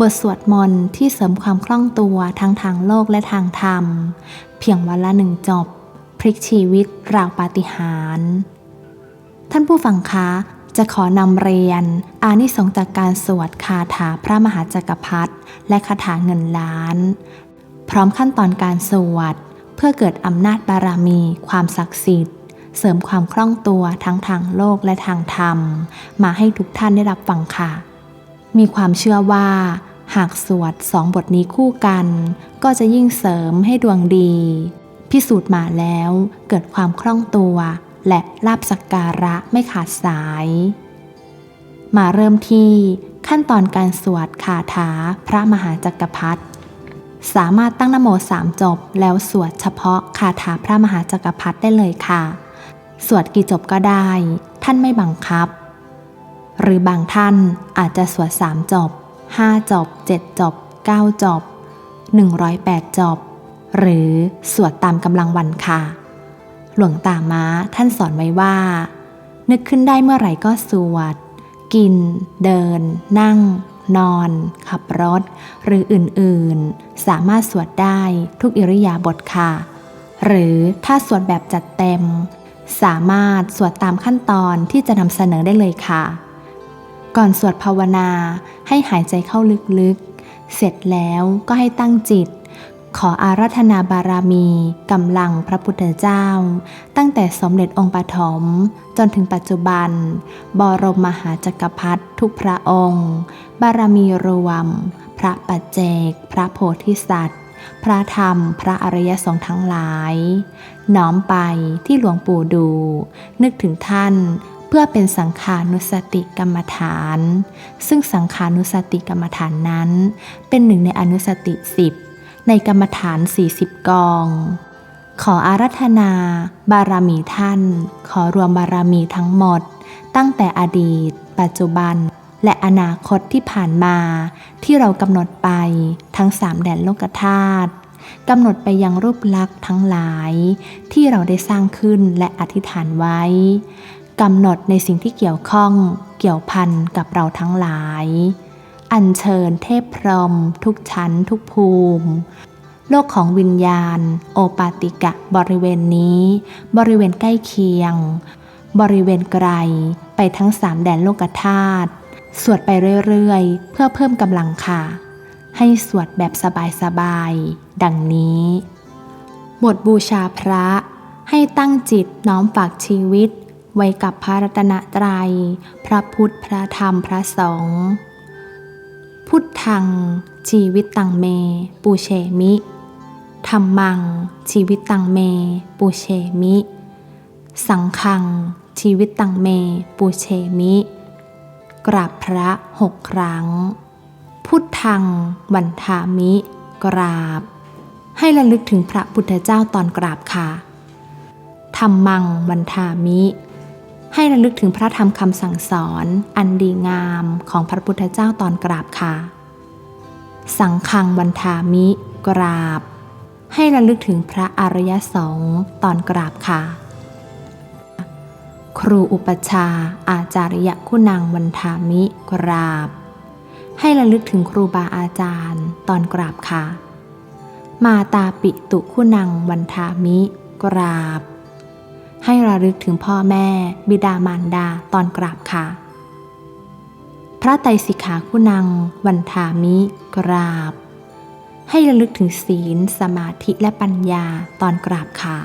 บทสวดมนต์ที่เสริมความคล่องตัวทั้งทางโลกและทางธรรม เพียงวันละหนึ่งจบ พลิกชีวิตราวปาฏิหาริย์ท่านผู้ฟังคะจะขอนำเรียน อานิสงส์จากการสวดคาถาพระมหาจักรพรรดิและคาถาเงินล้าน พร้อมขั้นตอนการสวด เพื่อเกิดอำนาจบารมี ความศักดิ์สิทธิ์ เสริมความคล่องตัวทั้งทางโลกและทางธรรม มาให้ทุกท่านได้รับฟังค่ะ มีความเชื่อว่า หากสวดสองบทนี้คู่กัน ก็จะยิ่งเสริมให้ดวงดี พิสูจน์มาแล้วเกิดความคล่องตัว และลาบสักการะไม่ขาดสาย มาเริ่มที่ขั้นตอนการสวดคาถาพระมหาจักรพรรดิสามารถตั้งนโมสามจบแล้วสวดเฉพาะคาถาพระมหาจักรพรรดิได้เลยค่ะ สวดกี่จบก็ได้ ท่านไม่บังคับ หรือบางท่านอาจจะสวดสามจบ 5 จบ 7 จบ 9 จบ 108 จบ หรือสวดตามกำลังวันค่ะ หลวงตาม้าท่านสอนไว้ว่า นึกขึ้นได้เมื่อไหร่ก็สวด กิน เดิน นั่ง นอน ขับรถ หรืออื่นๆ สามารถสวดได้ทุกอิริยาบถค่ะ หรือถ้าสวดแบบจัดเต็ม สามารถสวดตามขั้นตอนที่จะนำเสนอได้เลยค่ะ ก่อนสวดภาวนาให้หายใจเข้าลึกๆ เสร็จแล้วก็ให้ตั้งจิต ขออาราธนาบารมีกำลังพระพุทธเจ้า ตั้งแต่สมเด็จองค์ปฐมจนถึงปัจจุบัน บรมมหาจักรพรรดิทุกพระองค์ บารมีรวม พระปัจเจก พระโพธิสัตว์ พระธรรม พระอริยสงฆ์ทั้งหลาย น้อมไปที่หลวงปู่ดู นึกถึงท่าน เพื่อเป็นสังขานุสติกรรมฐาน ซึ่งสังขานุสติกรรมฐานนั้น เป็นหนึ่งในอนุสติสิบในกรรมฐาน 40 กอง ขออารัธนา บารมีท่าน ขอรวมบารมีทั้งหมด ตั้งแต่อดีต ปัจจุบัน และอนาคตที่ผ่านมา ที่เรากำหนดไปทั้งสามแดนโลกธาตุกำหนดไปยังรูปลักษณ์ทั้งหลาย ที่เราได้สร้างขึ้นและอธิษฐานไว้ กำหนดในสิ่งที่เกี่ยวข้องเกี่ยวพันกับเราทั้งหลาย อัญเชิญเทพพรหมทุกชั้นทุกภูมิ โลกของวิญญาณ โอปาติกะบริเวณนี้ บริเวณใกล้เคียง บริเวณไกลไปทั้งสามแดนโลกธาตุสวดไปเรื่อยๆ เพื่อเพิ่มกำลังค่ะ ให้สวดแบบสบายๆ ดังนี้บทบูชาพระให้ตั้งจิตน้อมฝากชีวิต ไว้กับพระรัตนตรัย พระพุทธ พระธรรม พระสงฆ์พุทธัง ชีวิตตังเม ปูเชมิธรรมัง ชีวิตตังเม ปูเชมิ สังฆัง ชีวิตตังเม ปูเชมิ กราบพระหกครั้ง พุทธังวันทามิ กราบ ให้ระลึกถึงพระพุทธเจ้าตอนกราบค่ะธรรมังวันทามิ ให้ระลึกถึงพระธรรมคำสั่งสอน อันดีงามของพระพุทธเจ้าตอนกราบค่ะ สังฆังวันทามิ กราบ ให้ระลึกถึงพระอริยสงฆ์ตอนกราบค่ะ ครูอุปชา อาจาริยคุณังวันทามิ กราบ ให้ระลึกถึงครูบาอาจารย์ตอนกราบค่ะ มาตาปิตุคุณังวันทามิ กราบ ให้ระลึกถึงพ่อแม่ บิดามารดาตอนกราบค่ะ พระไตรสิกขาคุณัง วันทามิกราบ ให้ระลึกถึงศีล สมาธิและปัญญาตอนกราบค่ะ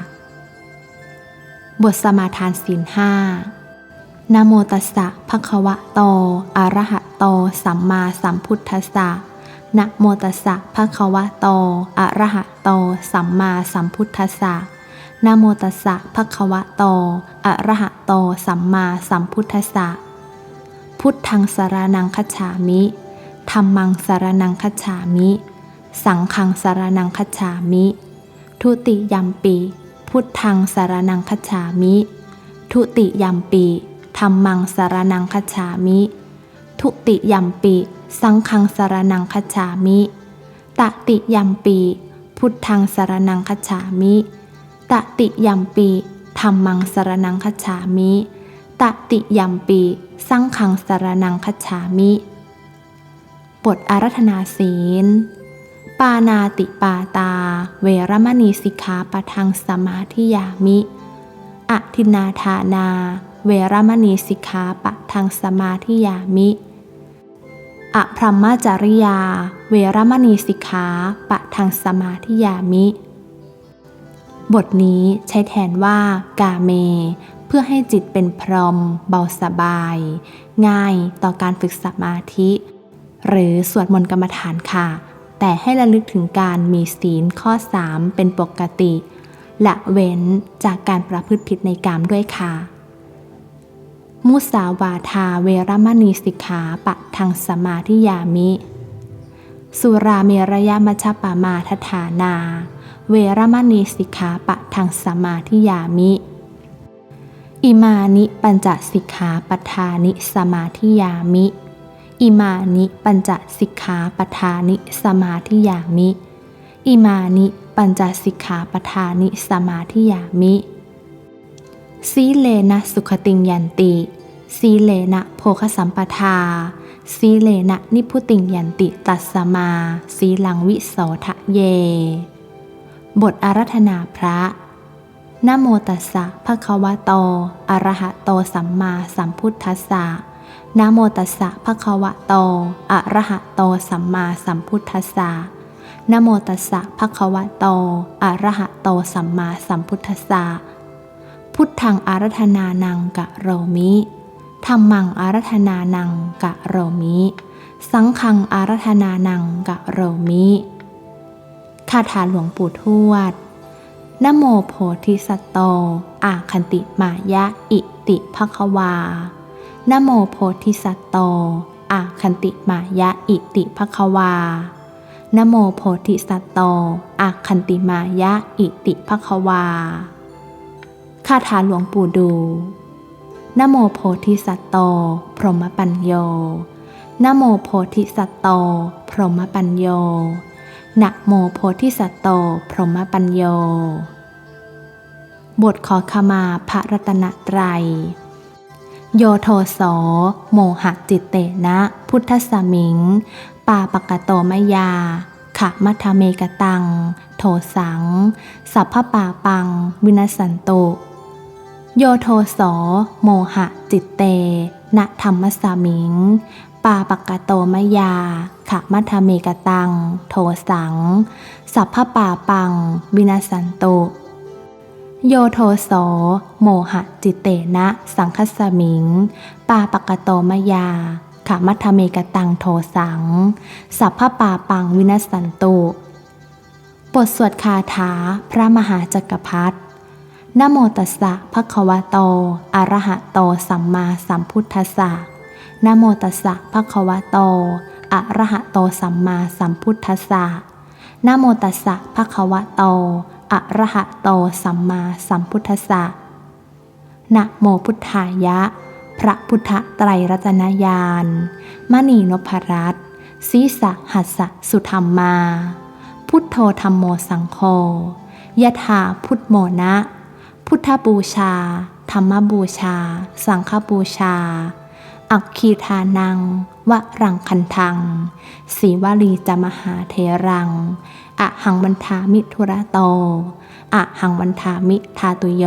บทสมาทานศีลห้านะโมตัสสะภะคะวะโตอะระหะโต สัมมาสัมพุทธัสสะนะโมตัสสะภะคะวะโตอะระหะโต สัมมาสัมพุทธัสสะ นะโมตัสสะภะคะวะโตอะระหะโต สัมมาสัมพุทธัสสะ พุทธังสารนังคัจฉามิธรรมังสารนังคัจฉามิ สังฆังสารนังคัจฉามิ ทุติยัมปีพุทธังสารนังคัจฉามิ ทุติยัมปีธรรมังสารนังคัจฉามิ ทุติยัมปีสังฆังสารนังคัจฉามิ ตติยัมปีพุทธังสารนังคัจฉามิ ตติยัมปีธรรมังสารนังคัจฉามิตติยัมปีสังฆังสารนังคัจฉามิบทอารัธนาศีล ปานาติปาตา เวรมณีสิกขาปะทังสมาธิยามิอทินนาทานา เวรมณีสิกขาปะทังสมาธิยามิอพรหมจริยา เวรมณีสิกขาปะทังสมาธิยามิ บทนี้ใช้แทนว่ากาเม เพื่อให้จิตเป็นพรหมเบาสบาย ง่ายต่อการฝึกสมาธิ หรือสวดมนต์กรรมฐานค่ะ แต่ให้ระลึกถึงการมีศีลข้อ 3 เป็นปกติละเว้นจากการประพฤติผิดในกามด้วยค่ะ มุสาวาทาเวรมณีสิกขาปะทังสมาธิยามิ สุราเมรยามัชปามาทฐานา เวรมณีสิกขาปะทังสมาธิยามิ อิมานิปัญจสิกขาปทานิสมาธิยามิ อิมานิปัญจสิกขาปทานิสมาธิยามิ อิมานิปัญจสิกขาปทานิสมาธิยามิสีเลนะสุขติงยันติสีเลนะโภคสัมปทาสีเลนะนิพุติงยันติตัสสมาสีลังวิโสทะเย บทอารัธนาพระนะโมตัสสะภะคะวะโตอะระหะโตสัมมาสัมพุทธัสสะนะโมตัสสะภะคะวะโตอะระหะโตสัมมาสัมพุทธัสสะนะโมตัสสะภะคะวะโตอะระหะโตสัมมาสัมพุทธัสสะพุทธังอารัธนานังกะโรมิธรรมังอารัธนานังกะโรมิ สังฆังอารัธนานังกะโรมิ คาถาหลวงปู่ทวด นโมโพธิสัตโต อาคันติมายะอิติภควา นโมโพธิสัตโต อาคันติมายะอิติภควานโมโพธิสัตโตอาคันติมายะอิติภควา คาถาหลวงปู่ดู นโมโพธิสัตโต พรหมปัญโย นโมโพธิสัตโต พรหมปัญโย นะโมโพธิสัตโต พรหมปัญโย บทขอขมาพระรัตนตรัย โยโทโสโมหะจิตเตนะ พุทธสมิง ปาปกโตมยาขะมัทเมกตัง โทสัง สัพพปาปัง วินัสสันตุ โยโทโสโมหะจิตเตนะธรรมสามิง ปาปกะโตมยาขะมัทเมกตัง โทสัง สัพพปาปัง วินัสสันตุ โยโทโส โมหะจิตเตนะ สังคสมิง ปาปกะโตมยาขะมัทเมกตังโทสัง สัพพปาปังวินัสสันตุ บทสวดคาถาพระมหาจักรพรรดินโมตัสสะภะคะวะโต อะระหะโต สัมมาสัมพุทธัสสะ นโมตัสสะภะคะวะโต อะระหะโตสัมมาสัมพุทธัสสะนโมตัสสะภะคะวะโต อะระหะโตสัมมาสัมพุทธัสสะนะโมพุทธายะ พระพุทธไตรรัตนญาณมณีนพรัตศีสะหัสสะสุธรรมมาพุทโธธรรมโมสังโฆยะถาพุทโมนะ พุทธบูชา ธรรมบูชา สังฆบูชา อักคีทานังวะรังคันทังสีวลีจมหาเทรัง อะหังวันทามิทุระโต อะหังวันทามิทาตุโย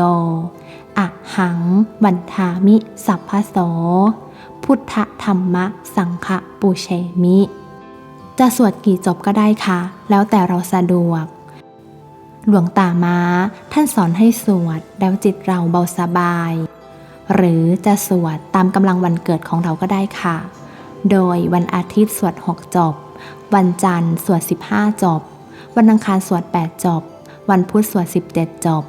อะหังวันทามิสัพพโส พุทธธรรมะสังฆปูเชมิ จะสวดกี่จบก็ได้ค่ะ แล้วแต่เราสะดวก หลวงตาม้าท่านสอนให้สวด แล้วจิตเราเบาสบาย หรือจะสวดตามกำลังวันเกิดของเราก็ได้ค่ะ โดยวันอาทิตย์สวด 6 จบ วันจันทร์สวด 15 จบ วันอังคารสวด 8 จบ วันพุธสวด 17 จบ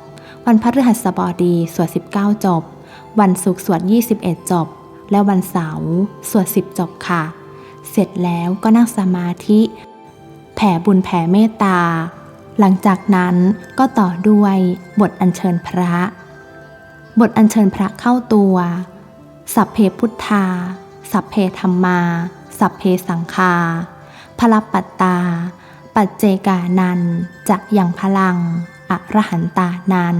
วันพฤหัสบดีสวด 19 จบ วันศุกร์สวด 21 จบ และวันเสาร์สวด 10 จบค่ะ เสร็จแล้วก็นั่งสมาธิ แผ่บุญแผ่เมตตา หลังจากนั้นก็ต่อด้วยบทอัญเชิญพระ บทอัญเชิญพระเข้าตัว สัพเพพุทธา สัพเพธรรมา สัพเพสังฆาพลปัตตา ปัจเจกานันจะยังพลัง อรหันตานัน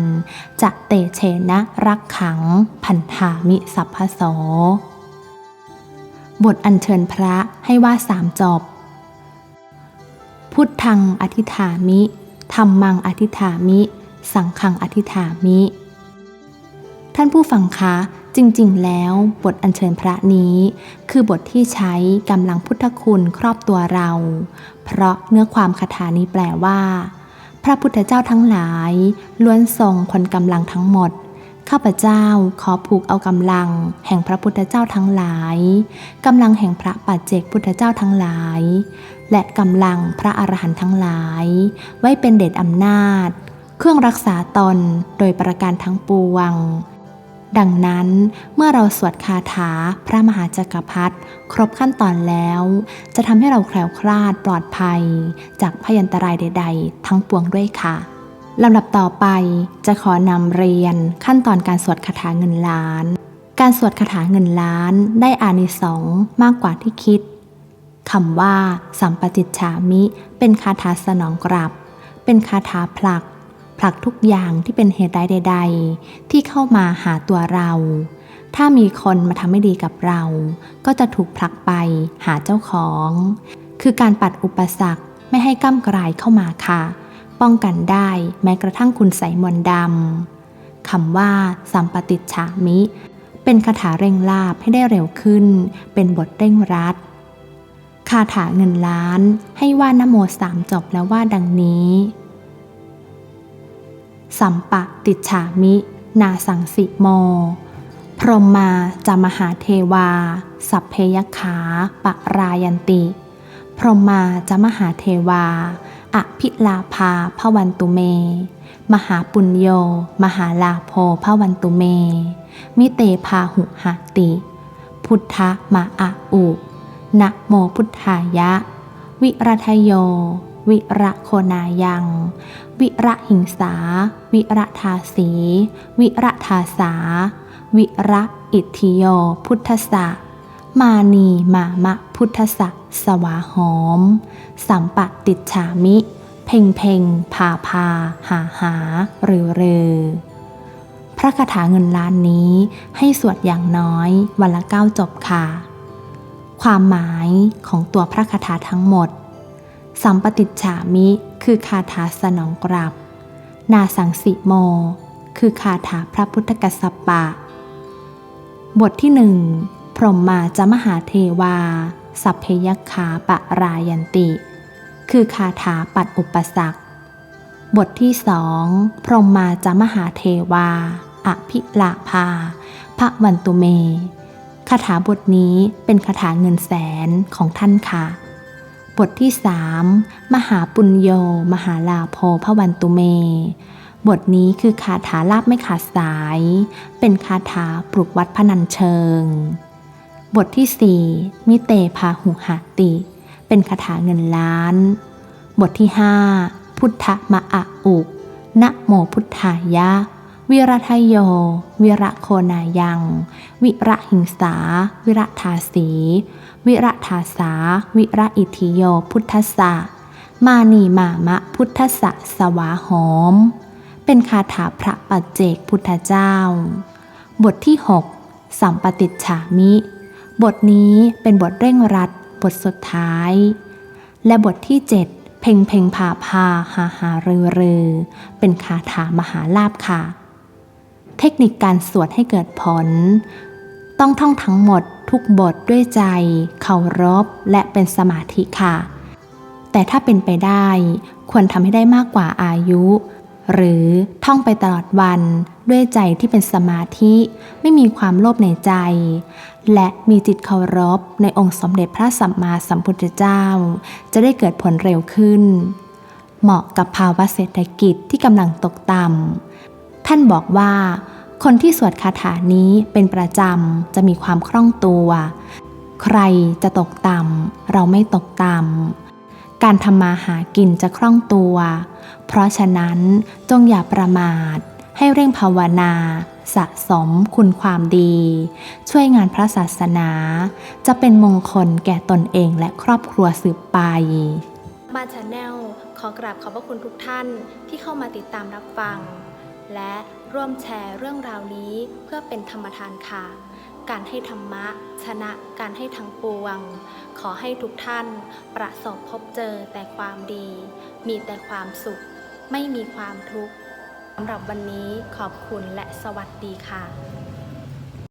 จะเตเชนะรักขัง พันธามิสัพพโส บทอัญเชิญพระให้ว่าสามจบ พุทธังอธิฐามิธรรมังอธิฐามิ สังฆังอธิฐามิ ท่านผู้ฟังคะจริงๆ แล้วบทอัญเชิญพระนี้ คือบทที่ใช้กำลังพุทธคุณครอบตัวเรา เพราะเนื้อความคาถานี้แปลว่า พระพุทธเจ้าทั้งหลาย ล้วนทรงคนกำลังทั้งหมด ข้าพเจ้าขอผูกเอากำลัง แห่งพระพุทธเจ้าทั้งหลายกำลังแห่งพระปัจเจกพุทธเจ้าทั้งหลาย และกำลังพระอรหันต์ทั้งหลาย ไว้เป็นเดชอำนาจ เครื่องรักษาตนโดยประการทั้งปวง ดังนั้นเมื่อเราสวดคาถาพระมหาจักรพรรดิครบขั้นตอนแล้ว จะทำให้เราแคล้วคลาดปลอดภัย จากพยันตรายใด ๆ ทั้งปวงด้วยค่ะลำดับต่อไปจะขอนำเรียนขั้นตอนการสวดคาถาเงินล้าน การสวดคาถาเงินล้านได้อานิสงส์มากกว่าที่คิดคำว่า สัมปจิตฉามิ เป็นคาถาสนองกลับ เป็นคาถาผลัก ผลักทุกอย่างที่เป็นเหตุร้ายใดๆ ที่เข้ามาหาตัวเรา ถ้ามีคนมาทำไม่ดีกับเรา ก็จะถูกผลักไปหาเจ้าของ คือการปัดอุปสรรคไม่ให้ก้ำกลายเข้ามาค่ะ ป้องกันได้แม้กระทั่งคุณใสมนดำคำว่าสัมปติฉามิ เป็นคาถาเร่งลาบให้ได้เร็วขึ้น เป็นบทเร่งรัดคาถาเงินล้านให้ว่านโมสามจบแล้วว่าดังนี้ สัมปะติฉามิ นาสังสิโม พรหมมาจามหาเทวา สัพเพยขาปะรายันติ พรหมมาจามหาเทวา อภิลาภาพวันตุเม มหาปุญโย มหาลาโภพวันตุเม มิเตพาหุหติ พุทธมาอะอุนะโมพุทธายะ วิรัทโย วิระโคนายัง วิระหิงสา วิระทาสี วิระทาสา วิระอิทธิโยพุทธะมานีมามะพุทธะสวาหอม สัมปะติฉามิ เพ่งเพ่งพาพา หาหาหรือเรือพระคาถาเงินล้านนี้ให้สวดอย่างน้อยวันละเก้าจบค่ะ ความหมายของตัวพระคาถาทั้งหมด สัมปติฉามิคือคาถาสนองกลับ นาสังสิโม คือคาถาพระพุทธกัสสปะ บทที่หนึ่งพรหมมาจามหาเทวา สัพเพยขาปะรายันติ คือคาถาปัดอุปสรรค บทที่สองพรหมมาจามหาเทวา อภิลาภาพระวันตุเมคาถาบทนี้เป็นคาถาเงินแสนของท่านค่ะ บทที่สามมหาปุญโย มหาลาโภพวันตุเม บทนี้คือคาถาลาบไม่ขาดสาย เป็นคาถาปลุกวัดพนันเชิง บทที่สี่มิเตพาหุหติ เป็นคาถาเงินล้าน บทที่ห้าพุทธมะอะอุนะโมพุทธายะ วิรัทโย วิระโคนายัง วิระหิงสา วิระทาสี วิระทาสา วิระอิทิโย พุทธสะมานีมามะพุทธสะสวาหอม เป็นคาถาพระปัจเจกพุทธเจ้า บทที่ 6 สัมปติฉามิ บทนี้เป็นบทเร่งรัด บทสุดท้าย และบทที่ 7 เพ่งเพ่งพาพาหาหารือรือเป็นคาถามหาลาบค่ะ เทคนิคการสวดให้เกิดผล ต้องท่องทั้งหมดทุกบทด้วยใจ เคารพและเป็นสมาธิค่ะ แต่ถ้าเป็นไปได้ควรทำให้ได้มากกว่าอายุ หรือท่องไปตลอดวันด้วยใจที่เป็นสมาธิ ไม่มีความโลภในใจ และมีจิตเคารพในองค์สมเด็จพระสัมมาสัมพุทธเจ้า จะได้เกิดผลเร็วขึ้น เหมาะกับภาวะเศรษฐกิจที่กำลังตกต่ำ ท่านบอกว่า คนที่สวดคาถานี้เป็นประจำจะมีความคล่องตัว ใครจะตกต่ำเราไม่ตกต่ำการทำมาหากินจะคล่องตัว เพราะฉะนั้นจงอย่าประมาท ให้เร่งภาวนาสะสมคุณความดี ช่วยงานพระศาสนา จะเป็นมงคลแก่ตนเองและครอบครัวสืบไปบ้านชาแนลขอกราบขอบพระคุณทุกท่านที่เข้ามาติดตามรับฟัง และร่วมแชร์เรื่องราวนี้เพื่อเป็นธรรมทานค่ะ การให้ธรรมะ ชนะการให้ทั้งปวง ขอให้ทุกท่าน ประสบพบเจอแต่ความดี มีแต่ความสุข ไม่มีความทุกข์สำหรับวันนี้ขอบคุณและสวัสดีค่ะ